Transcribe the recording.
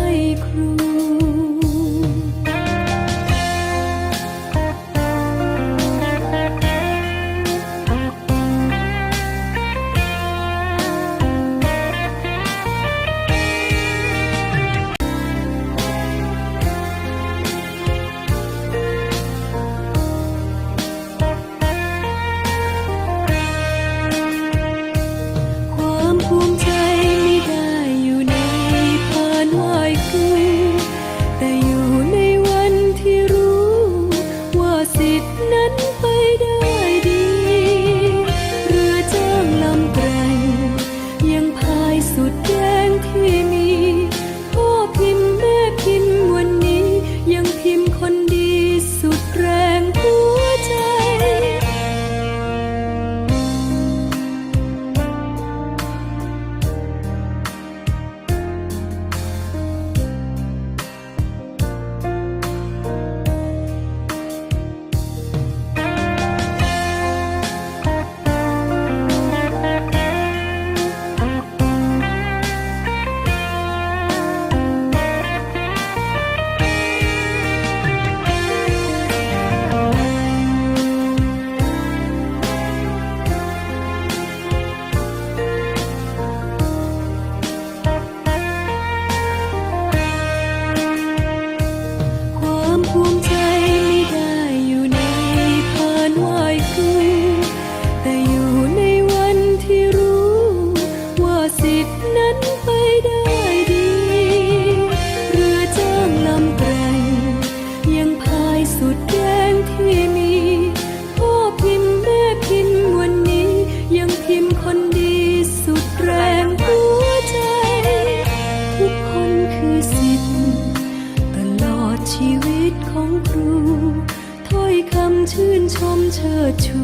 ้ แต่อยู่ในวันที่รู้ ว่าสิทธินั้นไปได้ดี เรือจ้างลำแกรงยังพายสุดแรงที่มีพ่อพิมพ์แม่พิมพ์วันนี้ ยังพิมพ์คนดีสุดแรงหัวใจ ทุกคนคือสิทธิ์ตลอดชีวิตของครูถ้อยคำชื่นชมเชิดชู